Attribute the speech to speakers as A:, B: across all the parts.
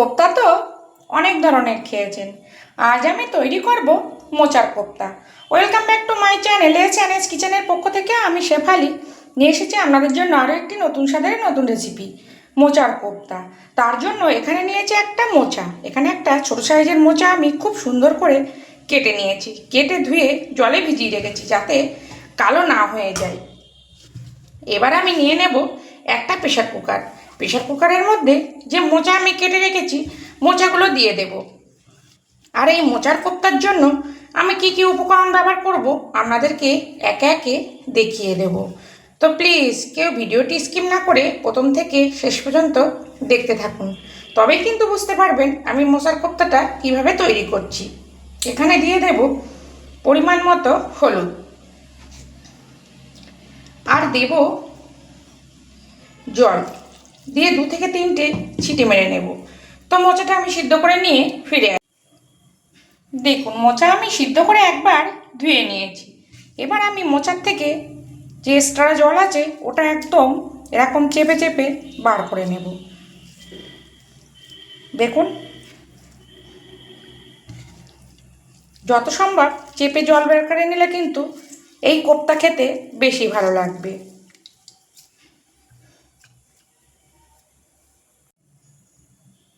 A: কোপ্তা তো অনেক ধরনের খেয়েছেন। আজ আমি তৈরি করব মোচার kofta. Welcome back to my channel A channels কিচেনের পক্ষ থেকে আমি শেফালি নিয়ে এসেছি আপনাদের জন্য আরও একটি নতুন স্বাদের নতুন রেসিপি মোচার কোপ্তা। তার জন্য এখানে নিয়েছি একটা মোচা। এখানে একটা ছোটো সাইজের মোচা আমি খুব সুন্দর করে কেটে নিয়েছি। কেটে ধুয়ে জলে ভিজিয়ে রেখেছি যাতে কালো না হয়ে যায়। এবার আমি নিয়ে নেব একটা প্রেশার কুকার। প্রেশার কুকারের মধ্যে যে মোচা আমি কেটে রেখেছি, মোচাগুলো দিয়ে দেব। আর এই মোচার কোপ্তার জন্য আমি কি কি উপকরণ ব্যবহার করব, আপনাদেরকে একে একে দেখিয়ে দেব। তো প্লিজ কেউ ভিডিওটি স্কিপ না করে প্রথম থেকে শেষ পর্যন্ত দেখতে থাকুন। তবেই কিন্তু বুঝতে পারবেন আমি মোচার কোপ্তাটা কীভাবে তৈরি করছি। এখানে দিয়ে দেব পরিমাণ মতো হলুদ। আর দেব জল। দিয়ে দু থেকে তিনটে ছিটে মেরে নেব। তো মোচাটা আমি সিদ্ধ করে নিয়ে ফিরে দেখুন, মোচা আমি সিদ্ধ করে একবার ধুয়ে নিয়েছি। এবার আমি মোচার থেকে যে এক্সট্রা জল আছে, ওটা একদম এরকম চেপে চেপে বার করে নেব। দেখুন। যত সম্ভব চেপে জল বের করে নিলে কিন্তু এই কোপ্তা খেতে বেশি ভালো লাগবে।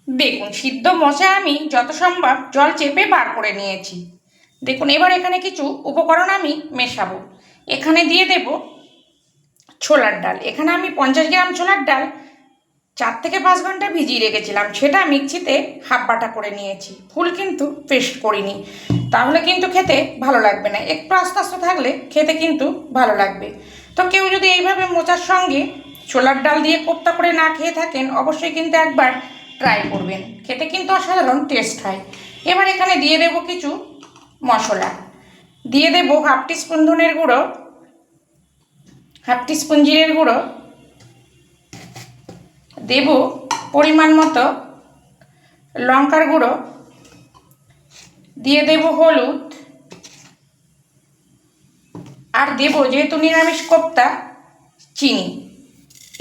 A: দেখুন, সিদ্ধ মশা আমি যত সম্ভব জল চেপে বার করে নিয়েছি। দেখুন, এবার এখানে কিছু উপকরণ আমি মেশাবো। এখানে দিয়ে দেব ছোলার ডাল। এখানে আমি পঞ্চাশ গ্রাম ছোলার ডাল চার থেকে পাঁচ ঘণ্টা ভিজিয়ে রেখেছিলাম। সেটা মিক্সিতে হাফ বাটা করে নিয়েছি। ফুল কিন্তু পেস্ট করিনি। তাহলে কিন্তু খেতে ভালো লাগবে না। একটু আস্তে আস্তে থাকলে খেতে কিন্তু ভালো লাগবে। তো কেউ যদি এইভাবে মোচার সঙ্গে ছোলার ডাল দিয়ে কোপ্তা করে না খেয়ে থাকেন, অবশ্যই কিন্তু একবার ট্রাই করবেন। খেতে কিন্তু অসাধারণ টেস্ট হয়। এবার এখানে দিয়ে দেব কিছু মশলা। দিয়ে দেব হাফ টিস্পুন ধনের গুঁড়ো হাফ টিস্পুন জিরের গুঁড়ো। দেব পরিমাণ মতো লঙ্কার গুঁড়ো। দিয়ে দেব হলুদ। আর দেব যেহেতু নিরামিষ কোপ্তা, চিনি।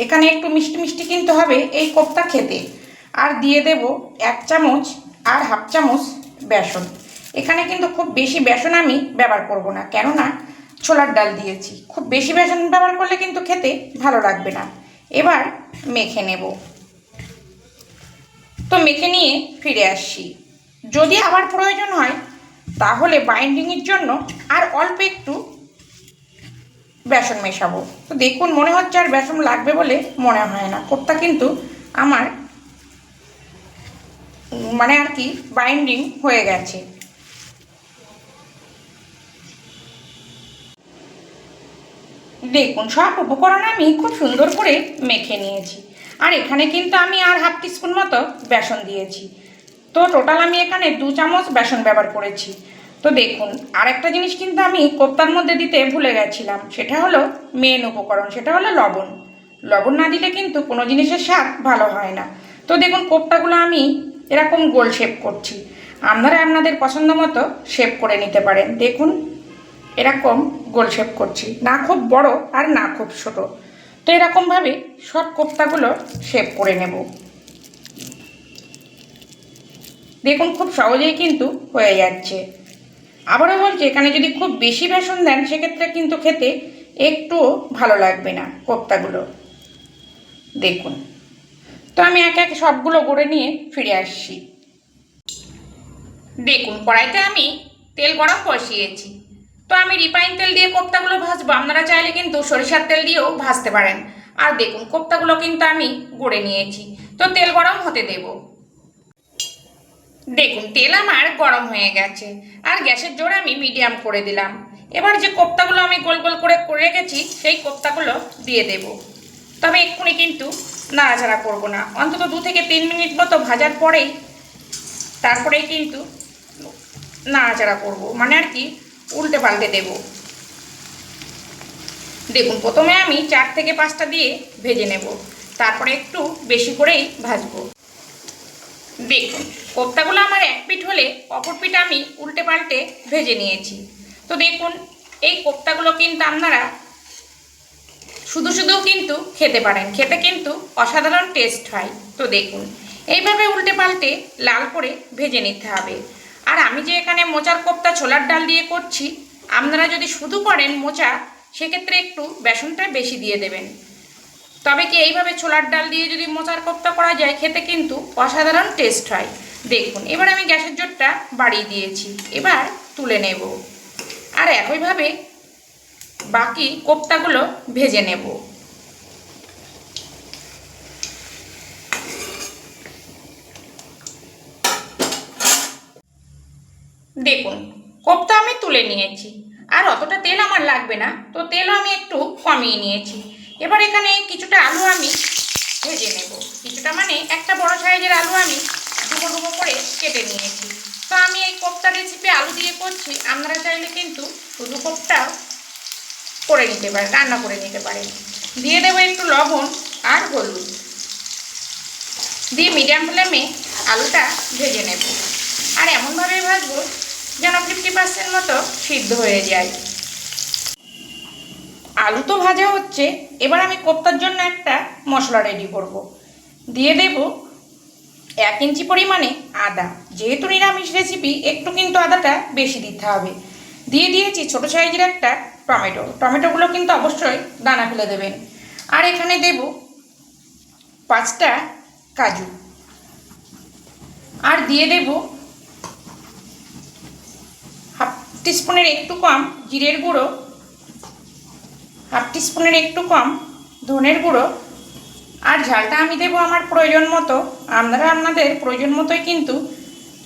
A: এখানে একটু মিষ্টি মিষ্টি কিনতে হবে এই কোপ্তা খেতে। আর দিয়ে দেব এক চামচ আর হাফ চামচ বেসন। এখানে কিন্তু খুব বেশি বেসন আমি ব্যবহার করব না, কেননা ছোলার ডাল দিয়েছি। খুব বেশি বেসন ব্যবহার করলে কিন্তু খেতে ভালো লাগবে না। এবার মেখে নেব। তো মেখে নিয়ে ফিরে আসছি। যদি আবার প্রয়োজন হয়, তাহলে বাইন্ডিংয়ের জন্য আর অল্প একটু বেসন মেশাবো। তো দেখুন, মনে হচ্ছে আর বেসন লাগবে বলে মনে হয় না। কোপ্তা কিন্তু আমার মানে আর কি বাইন্ডিং হয়ে গেছে। দেখুন, সব উপকরণ আমি খুব সুন্দর করে মেখে নিয়েছি। আর এখানে কিন্তু আমি আর হাফ টিস্পুন মতো বেসন দিয়েছি। তো টোটাল আমি এখানে দু চামচ বেসন ব্যবহার করেছি। তো দেখুন, আরেকটা জিনিস কিন্তু আমি কোপ্তার মধ্যে দিতে ভুলে গেছিলাম। সেটা হলো মেন উপকরণ, সেটা হলো লবণ। লবণ না দিলে কিন্তু কোনো জিনিসের স্বাদ ভালো হয় না। তো দেখুন, কোপ্তাগুলো আমি এরকম গোল শেপ করছি। আপনারা আপনাদের পছন্দ মতো শেপ করে নিতে পারেন। দেখুন, এরকম গোল শেপ করছি। না খুব বড় আর না খুব ছোট। তো এরকমভাবে সব কোপ্তাগুলো শেপ করে নেব। দেখুন, খুব সহজেই কিন্তু হয়ে যাচ্ছে। আবারও বলছি, এখানে যদি খুব বেশি বেসন দেন, সেক্ষেত্রে কিন্তু খেতে একটুও ভালো লাগবে না কোপ্তাগুলো। দেখুন। তো আমি এক এক সবগুলো গড়ে নিয়ে ফিরে আসছি। দেখুন, কড়াইতে আমি তেল গরম বসিয়েছি। তো আমি রিফাইন তেল দিয়ে কোপ্তাগুলো ভাজবো। আপনারা চাইলে কিন্তু সরিষার তেল দিয়েও ভাজতে পারেন। আর দেখুন, কোপ্তাগুলো কিন্তু আমি গড়ে নিয়েছি। তো তেল গরম হতে দেব। দেখুন, তেল আমার গরম হয়ে গেছে। আর গ্যাসের জোর আমি মিডিয়াম করে দিলাম। এবার যে কোপ্তাগুলো আমি গোল গোল করে করে রেখেছি, সেই কোপ্তাগুলো দিয়ে দেব। তবে এক্ষুনি কিন্তু নাড়াচাড়া করব না। অন্তত দু থেকে তিন মিনিট মতো ভাজার পরেই তারপরেই কিন্তু নাড়াচাড়া করব। মানে আর কি, উল্টে পাল্টে দেব। দেখুন, প্রথমে আমি চার থেকে পাঁচটা দিয়ে ভেজে নেব। তারপরে একটু বেশি করেই ভাজবো। দেখুন, কোপ্তাগুলো আমার এক পিঠ হলে অপর পিঠ আমি উল্টে পাল্টে ভেজে নিয়েছি। তো দেখুন, এই কোপ্তাগুলো কিন্তু আপনারা শুধু শুধু কিন্তু খেতে পারেন। খেতে কিন্তু অসাধারণ টেস্ট হয়। তো দেখুন, এইভাবে উল্টে পাল্টে লাল করে ভেজে নিতে হবে। আর আমি যে এখানে মোচার কোপ্তা ছোলার ডাল দিয়ে করছি, আপনারা যদি শুধু করেন মোচা, সেক্ষেত্রে একটু বেসনটা বেশি দিয়ে দেবেন। তবে কি এইভাবে ছোলার ডাল দিয়ে যদি মোচার কোপ্তা করা যায়, খেতে কিন্তু অসাধারণ টেস্ট হয়। দেখুন, এবার আমি গ্যাসের জোরটা বাড়িয়ে দিয়েছি। এবার তুলে নেব। আর একইভাবে বাকি কোপ্তাগুলো ভেজে নেব। দেখুন, কোপ্তা আমি তুলে নিয়েছি। আর অতটা তেল আমার লাগবে না, তো তেলও আমি একটু কমিয়ে নিয়েছি। এবার এখানে কিছুটা আলু আমি ভেজে নেব। কিছুটা মানে একটা বড় সাইজের আলু আমি ডুবো ডুবো করে কেটে নিয়েছি। তো আমি এই কোপ্তা রেসিপি আলু দিয়ে করছি। আপনারা চাইলে কিন্তু শুধু কোপ্তাও করে নিতে পারেন, রান্না করে নিতে পারেন। দিয়ে দেবো একটু লবণ আর হলুদ। দিয়ে মিডিয়াম ফ্লেমে আলুটা ভেজে নেব। আর এমনভাবে ভাজবো যেন ফিফটি পার্সেন্ট মতো সিদ্ধ হয়ে যায়। আলু তো ভাজা হচ্ছে, এবার আমি কোপ্তার জন্য একটা মশলা রেডি করব। দিয়ে দেব এক ইঞ্চি পরিমাণে আদা। যেহেতু নিরামিষ রেসিপি একটু কিন্তু আদাটা বেশি দিতে হবে। দিয়ে দিয়েছি ছোটো সাইজের একটা টমেটো। টমেটোগুলো কিন্তু অবশ্যই দানা ফেলে দেবেন আর এখানে দেব পাঁচটা কাজু। আর দিয়ে দেব হাফ টিস্পুনের একটু কম জিরের গুঁড়ো, হাফ টিস্পুনের একটু কম ধনের গুঁড়ো। আর ঝালটা আমি দেবো আমার প্রয়োজন মতো। আপনারা আপনাদের প্রয়োজন মতোই কিন্তু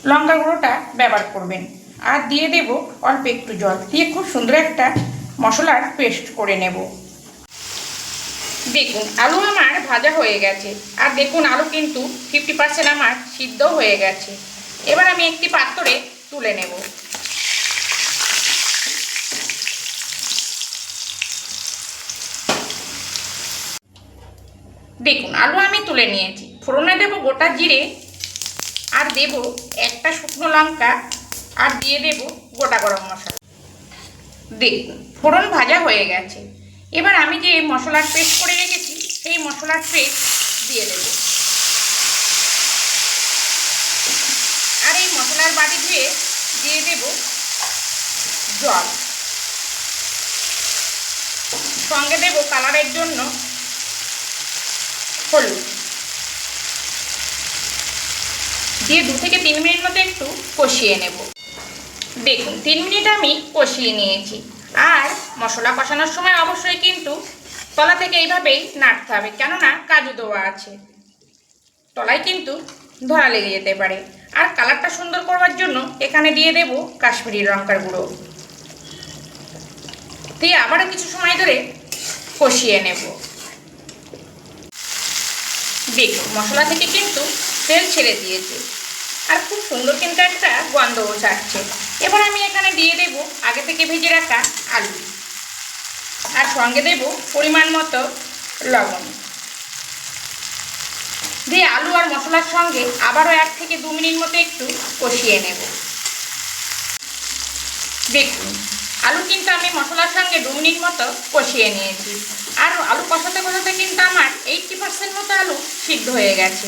A: লঙ্কা গুঁড়োটা ব্যবহার করবেন। আর দিয়ে দেব অল্প একটু জল। দিয়ে খুব সুন্দর একটা মশলার পেস্ট করে নেব। দেখুন, আলু আমার ভাজা হয়ে গেছে। আর দেখুন, আলু কিন্তু ফিফটি পার্সেন্ট আমার সিদ্ধ হয়ে গেছে। এবার আমি একটি পাত্রে তুলে নেব। দেখুন, আলু আমি তুলে নিয়েছি। ফোড়নে দেব গোটা জিরে আর দেব একটা শুকনো লঙ্কা আর দিয়ে দেব গোটা গরম মশলা। দেখুন ফোড়ন ভাজা হয়ে গেছে। এবার আমি যে মশলার পেস্ট করে রেখেছি, সেই মশলার পেস্ট দিয়ে দেব। আর এই মশলার বাটি ধুয়ে দিয়ে দেব জল। সঙ্গে দেব কালারের জন্য হলুদ। দিয়ে দু থেকে তিন মিনিট মতো একটু কষিয়ে নেব। দেখুন, তিন মিনিট আমি কষিয়ে নিয়েছি। আর মশলা কষানোর সময় অবশ্যই কিন্তু তলা থেকে এইভাবেই নাড়তে হবে, কেননা কাজু দেওয়া আছে। তলায় কিন্তু ধরা লেগে যেতে পারে। আর কালারটা সুন্দর করবার জন্য এখানে দিয়ে দেব কাশ্মীরি লঙ্কার গুঁড়ো। দিয়ে আবারও কিছু সময় ধরে কষিয়ে নেব। দেখুন মশলা থেকে কিন্তু তেল ছেড়ে দিয়েছে। আর খুব সুন্দর কিন্তু একটা গন্ধও ছাড়ছে। এবার আমি এখানে দিয়ে দেব আগে থেকে ভেজে রাখা আলু। আর সঙ্গে দেব পরিমাণ মতো লবণ। দিয়ে আলু আর মশলার সঙ্গে আবারও এক থেকে দু মিনিট মতো একটু কষিয়ে নেব। দেখুন, আলু কিন্তু আমি মশলার সঙ্গে দু মিনিট মতো কষিয়ে নিয়েছি। আর আলু কষাতে কষাতে কিন্তু আমার এইটটি পার্সেন্ট মতো আলু সিদ্ধ হয়ে গেছে।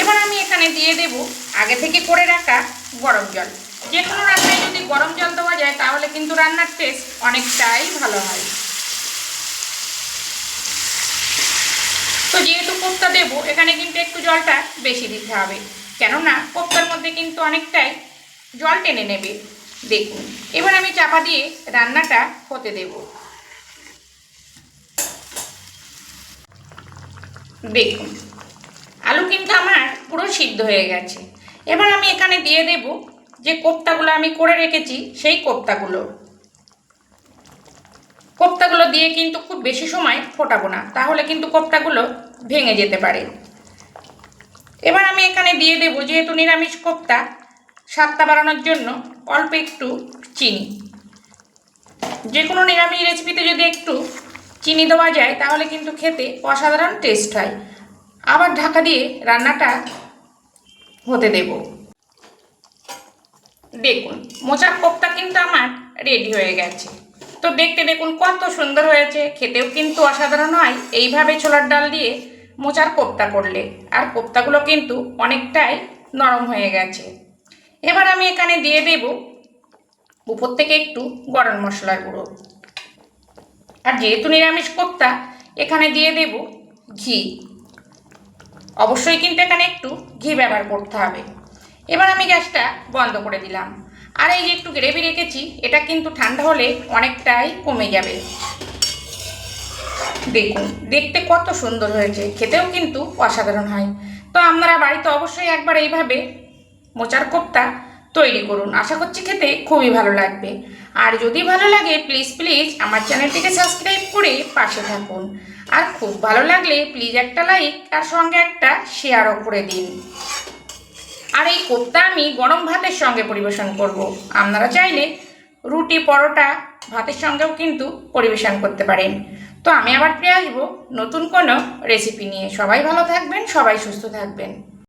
A: এবার আমি এখানে দিয়ে দেব আগে থেকে করে রাখা গরম জল। যে কোনো রান্নায় যদি গরম জল দেওয়া যায়, তাহলে কিন্তু রান্নার টেস্ট অনেকটাই ভালো হয়। তো যেহেতু কোপ্তা দেবো, এখানে কিন্তু একটু জলটা বেশি দিতে হবে। কেননা কোপ্তার মধ্যে কিন্তু অনেকটাই জল টেনে নেবে। দেখুন, এবার আমি চাপা দিয়ে রান্নাটা হতে দেব। দেখুন আলু কিন্তু আমার পুরো সিদ্ধ হয়ে গেছে। এবার আমি এখানে দিয়ে দেব যে কোপ্তাগুলো আমি করে রেখেছি, সেই কোপ্তাগুলো। কোপ্তাগুলো দিয়ে কিন্তু খুব বেশি সময় ফোটাবো না, তাহলে কিন্তু কোপ্তাগুলো ভেঙে যেতে পারে। এবার আমি এখানে দিয়ে দেবো যেহেতু নিরামিষ কোপ্তা, স্বাদটা বাড়ানোর জন্য অল্প একটু চিনি। যে কোনো নিরামিষ রেসিপিতে যদি একটু চিনি দেওয়া যায়, তাহলে কিন্তু খেতে অসাধারণ টেস্ট হয়। আবার ঢাকা দিয়ে রান্নাটা হতে দেব। দেখুন, মোচার কোপ্তা কিন্তু আমার রেডি হয়ে গেছে। তো দেখতে দেখুন কত সুন্দর হয়েছে। খেতেও কিন্তু অসাধারণ হয়। এইভাবে ছোলার ডাল দিয়ে মোচার কোপ্তা করলে আর কোপ্তাগুলো কিন্তু অনেকটাই নরম হয়ে গেছে। এবার আমি এখানে দিয়ে দেব উপর থেকে একটু গরম মশলার গুঁড়ো। আর যেহেতু নিরামিষ কোপ্তা, এখানে দিয়ে দেব ঘি। অবশ্যই কিন্তু এখানে একটু ঘি ব্যবহার করতে হবে। এবার আমি গ্যাসটা বন্ধ করে দিলাম। আর এই যে একটু গ্রেভি রেখেছি, এটা কিন্তু ঠান্ডা হলে অনেকটাই কমে যাবে। দেখুন, দেখতে কত সুন্দর হয়েছে, খেতেও কিন্তু অসাধারণ হয়। তো আপনারা বাড়িতে অবশ্যই একবার এইভাবে মোচার কোপ্তা তৈরি করুন। আশা করছি খেতে খুবই ভালো লাগবে। আর যদি ভালো লাগে প্লিজ প্লিজ আমার চ্যানেলটিকে সাবস্ক্রাইব করে পাশে থাকুন। আর খুব ভালো লাগলে প্লিজ একটা লাইক আর সঙ্গে একটা শেয়ারও করে দিন। আর এই কোপ্তা আমি গরম ভাতের সঙ্গে পরিবেশন করব। আপনারা চাইলে রুটি, পরোটা ভাতের সঙ্গেও কিন্তু পরিবেশন করতে পারেন। তো আমি আবার ফিরে আসব নতুন কোনো রেসিপি নিয়ে। সবাই ভালো থাকবেন, সবাই সুস্থ থাকবেন।